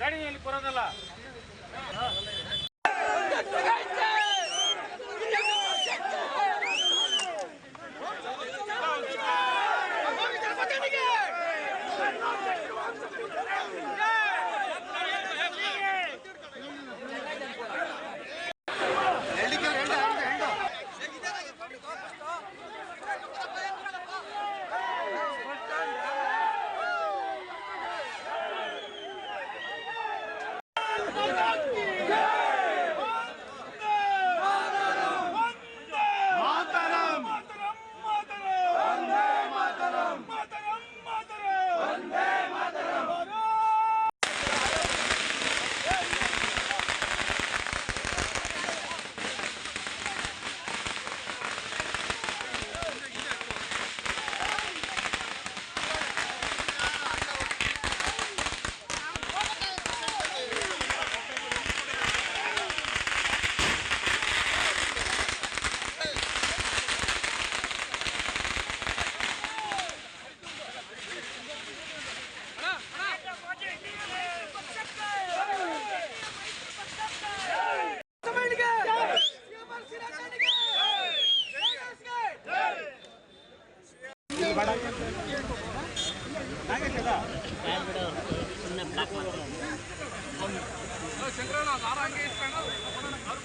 ಗಾಡಿಯಲ್ಲಿ ಬರೋದಲ್ಲ. Yeah.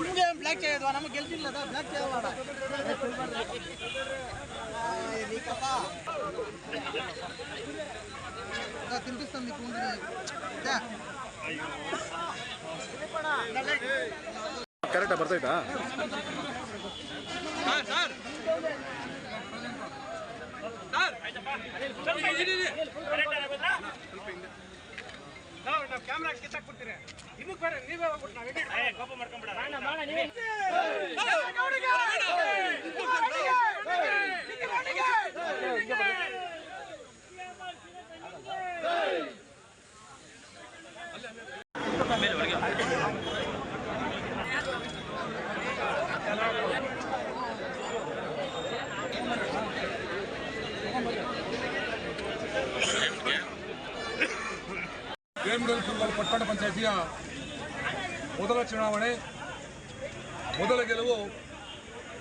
ನಿಮಗೆ black చేయదు ನಮಗೆ ಗೆಲ್ತಿಲ್ಲ ಬ್ಲ್ಯಾಕ್ చేయాలడా నీకప్పా తినిపిస్తుంది నీకు ఉండి ಬರ್ತೈತಾ ಕ್ಯಾಮ್ರಾ ಕಿತ್ತಾಕ್ಬಿಡ್ತೀರಿ ಇನ್ನೂ ಬೇಡ ನೀವೇ ಹೋಗ್ಬಿಟ್ಟು ನಾವೇ ಕೋಪ ಮಾಡ್ಕೊಂಬಿಡ ವೇಮಗಲ್ ಪಟ್ಟಣ ಪಂಚಾಯಿತಿಯ ಮೊದಲ ಚುನಾವಣೆ, ಮೊದಲ ಗೆಲುವು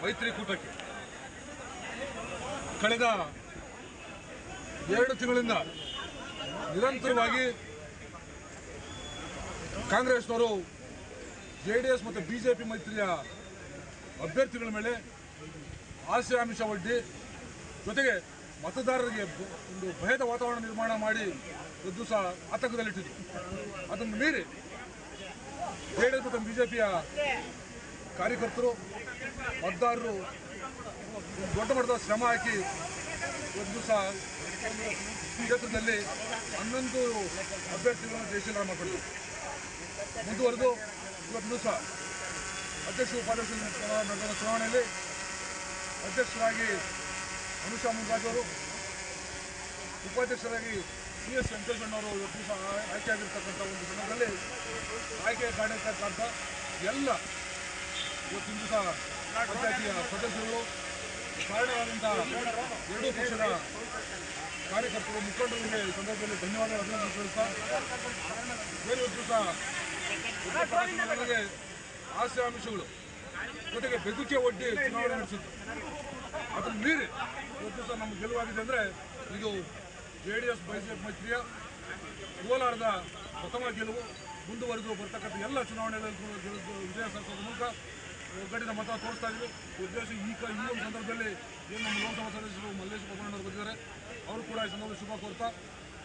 ಮೈತ್ರಿಕೂಟಕ್ಕೆ ಕಳೆದ ಎರಡು ತಿಂಗಳಿಂದ ನಿರಂತರವಾಗಿ ಕಾಂಗ್ರೆಸ್ನವರು ಜೆ ಡಿ ಎಸ್ ಮತ್ತು ಬಿ ಜೆ ಪಿ ಮೈತ್ರಿಯ ಅಭ್ಯರ್ಥಿಗಳ ಮೇಲೆ ಆಸೆ ಆಮಿಷ ಒಡ್ಡಿ, ಜೊತೆಗೆ ಮತದಾರರಿಗೆ ಒಂದು ಭಯದ ವಾತಾವರಣ ನಿರ್ಮಾಣ ಮಾಡಿ ಒಂದು ದಿವಸ ಆತಂಕದಲ್ಲಿಟ್ಟಿದ್ರು ಅದನ್ನು ಮೀರಿ ಬಿ ಜೆ ಪಿಯ ಕಾರ್ಯಕರ್ತರು, ಮತದಾರರು ದೊಡ್ಡ ಮಟ್ಟದ ಶ್ರಮ ಹಾಕಿ ಒಂದು ಸಹ ಕ್ಷೇತ್ರದಲ್ಲಿ ಹನ್ನೊಂದು ಅಭ್ಯರ್ಥಿಗಳನ್ನು ಜಯಶೀಲ ಮಾಡಿದ್ರು ಮುಂದುವರೆದು ಇವತ್ತು ದಿವಸ ಅಧ್ಯಕ್ಷ ಉಪಾಧ್ಯಕ್ಷ ನಡೆದ ಚುನಾವಣೆಯಲ್ಲಿ ಅಧ್ಯಕ್ಷರಾಗಿ ಅನುಷಾ ಮುನ್ರಾಜ್ ಅವರು, ಉಪಾಧ್ಯಕ್ಷರಾಗಿ ಸಿ ಎಸ್ ವೆಂಕಟೇಶ್ವರನವರು ಇವತ್ತು ಆಯ್ಕೆ ಆಗಿರ್ತಕ್ಕಂಥ ಒಂದು ಸಂದರ್ಭದಲ್ಲಿ ಆಯ್ಕೆ ಕಾಣಿರ್ತಕ್ಕಂಥ ಎಲ್ಲ ಇವತ್ತಿನ ದಿವಸ ಪಂಚಾಯತಿಯ ಸದಸ್ಯರು ಕಾರಣವಾದಂಥ ಎರಡೂ ಪಕ್ಷದ ಕಾರ್ಯಕರ್ತರು, ಮುಖಂಡರಿಗೆ ಈ ಸಂದರ್ಭದಲ್ಲಿ ಧನ್ಯವಾದ ಅಭಿನಂದನೆ ಸಲ್ಲಿಸ್ತಾ ಬೇರೆ ಇವತ್ತು ಉತ್ತರಪ್ರದೇಶದೊಳಗೆ ಆಸೆ ಅಂಶಗಳು ಜೊತೆಗೆ ಬೆದರಿಕೆ ಒಡ್ಡಿ ಚುನಾವಣೆ ನಡೆಸಿತ್ತು ಅದನ್ನು ಮೀರಿ ಇವತ್ತು ದಿವಸ ನಮ್ಗೆ ಗೆಲುವಾಗಿದೆ ಅಂದರೆ ಇದು ಜೆ ಡಿ ಎಸ್ ಬಿಜೆಪಿ ಮೈತ್ರಿಯ ಕೋಲಾರದ ಪ್ರಥಮ ಗೆಲುವು ಮುಂದುವರೆದು ಬರ್ತಕ್ಕಂಥ ಎಲ್ಲ ಚುನಾವಣೆಗಳಲ್ಲಿ ವಿಜಯ ಸಾಧಿಸೋದ್ರ ಮೂಲಕ ಒಗ್ಗಟ್ಟಿನ ಮತ ತೋರಿಸ್ತಾ ಇದ್ವಿ. ಉದ್ದೇಶ ಈ ಈ ಒಂದು ಸಂದರ್ಭದಲ್ಲಿ ಏನು ನಮ್ಮ ಲೋಕಸಭಾ ಸದಸ್ಯರು ಮಲ್ಲೇಶ್ ಅವರು ಬಂದಿದ್ದಾರೆ. ಅವರು ಕೂಡ ಈ ಸಂದರ್ಭದಲ್ಲಿ ಶುಭ ಕೋರ್ತಾ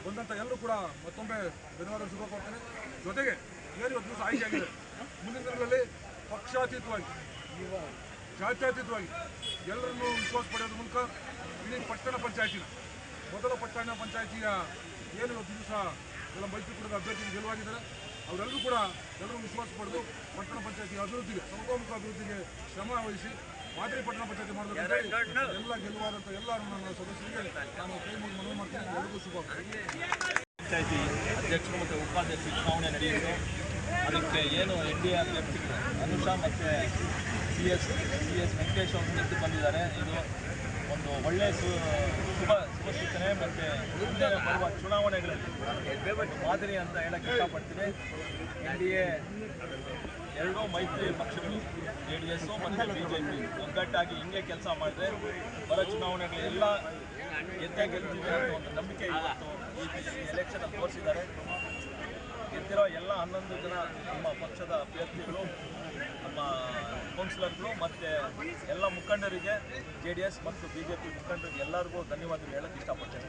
ಬಂದಂಥ ಎಲ್ಲರೂ ಕೂಡ ಮತ್ತೊಮ್ಮೆ ಧನ್ಯವಾದ ಶುಭ ಕೋರ್ತೇನೆ. ಜೊತೆಗೆ ಏನು ಇವತ್ತು ದಿವಸ ಆಯ್ಕೆ ಆಗಿದೆ. ಮುಂದಿನ ದಿನಗಳಲ್ಲಿ ಪಕ್ಷಾತೀತವಾಗಿ ಜಾತ್ಯಾತೀತವಾಗಿ ಎಲ್ಲರನ್ನೂ ವಿಶ್ವಾಸ ಪಡೆಯೋದ್ರ ಮೂಲಕ ಇಡೀ ಪಟ್ಟಣ ಪಂಚಾಯತಿನ ಮೊದಲ ಪಟ್ಟಣ ಪಂಚಾಯತಿಯ ಏನು ಇವತ್ತು ದಿವಸ ಎಲ್ಲ ಮೈತ್ರಿಕೂಟದ ಅಭ್ಯರ್ಥಿಗಳು ಗೆಲುವಾಗಿದ್ದಾರೆ. ಅವರೆಲ್ಲರೂ ಕೂಡ ಎಲ್ಲರೂ ವಿಶ್ವಾಸ ಪಡೆದು ಪಟ್ಟಣ ಪಂಚಾಯಿತಿ ಅಭಿವೃದ್ಧಿಗೆ ಸರ್ವತೋಮುಖ ಅಭಿವೃದ್ಧಿಗೆ ಶ್ರಮ ವಹಿಸಿ ಮಾದರಿ ಪಟ್ಟಣ ಪಂಚಾಯತಿ ಮಾಡಬೇಕಂತ ಎಲ್ಲ ಗೆಲುವಾದಂಥ ಎಲ್ಲ ನನ್ನ ಸದಸ್ಯರಿಗೆ ನಾನು ಕೈ ಮುಗಿದು ಮನವಿ ಮಾಡ್ತೀನಿ. ಎಲ್ಲರಿಗೂ ಶುಭ ಪಂಚಾಯತಿ ಅಧ್ಯಕ್ಷರು ಮತ್ತು ಉಪಾಧ್ಯಕ್ಷ ಚುನಾವಣೆ ನಡೆಯಿತು ಅದಕ್ಕೆ ಏನು ಎನ್ ಡಿ ಎ ಅಭ್ಯರ್ಥಿಗಳು ಅನುಷಾ ಮತ್ತು C S C S Venkatesh ಅವರು ನಿಂತು ಬಂದಿದ್ದಾರೆ. ಇದು ಒಂದು ಒಳ್ಳೆಯ ಸು ಶುಭ ಮತ್ತು ಮುಂದೆ ಬರುವ ಚುನಾವಣೆಗಳಲ್ಲಿ ಮಾದರಿ ಅಂತ ಹೇಳಕ್ಕೆ ಇಷ್ಟಪಡ್ತೀನಿ. ಎನ್ ಡಿ ಎ ಎರಡೂ ಮೈತ್ರಿ ಪಕ್ಷಗಳು ಜೆ ಡಿ ಎಸ್ಸು ಮತ್ತು ಬಿ ಜೆ ಪಿ ಒಗ್ಗಟ್ಟಾಗಿ ಹಿಂಗೆ ಕೆಲಸ ಮಾಡಿದ್ರೆ ಬರೋ ಚುನಾವಣೆಗಳೆಲ್ಲ ಗೆದ್ದೇ ಗೆಲ್ತೀವಿ ಅನ್ನೋ ಒಂದು ನಂಬಿಕೆ ಇವತ್ತು ಈ ಎಲೆಕ್ಷನ್ ತೋರಿಸಿದ್ದಾರೆ. ಗೆದ್ದಿರೋ ಎಲ್ಲ ಹನ್ನೊಂದು ಜನ ನಮ್ಮ ಪಕ್ಷದ ಅಭ್ಯರ್ಥಿಗಳು, ನಮ್ಮ ಕೌನ್ಸಿಲರ್ಗಳು ಮತ್ತು ಎಲ್ಲ ಮುಖಂಡರಿಗೆ ಜೆ ಮತ್ತು ಬಿ ಜೆ ಪಿ ಮುಖಂಡರಿಗೆ ಎಲ್ಲರಿಗೂ ಧನ್ಯವಾದಗಳು ಹೇಳೋಕ್ಕೆ ಇಷ್ಟಪಡ್ತೇನೆ.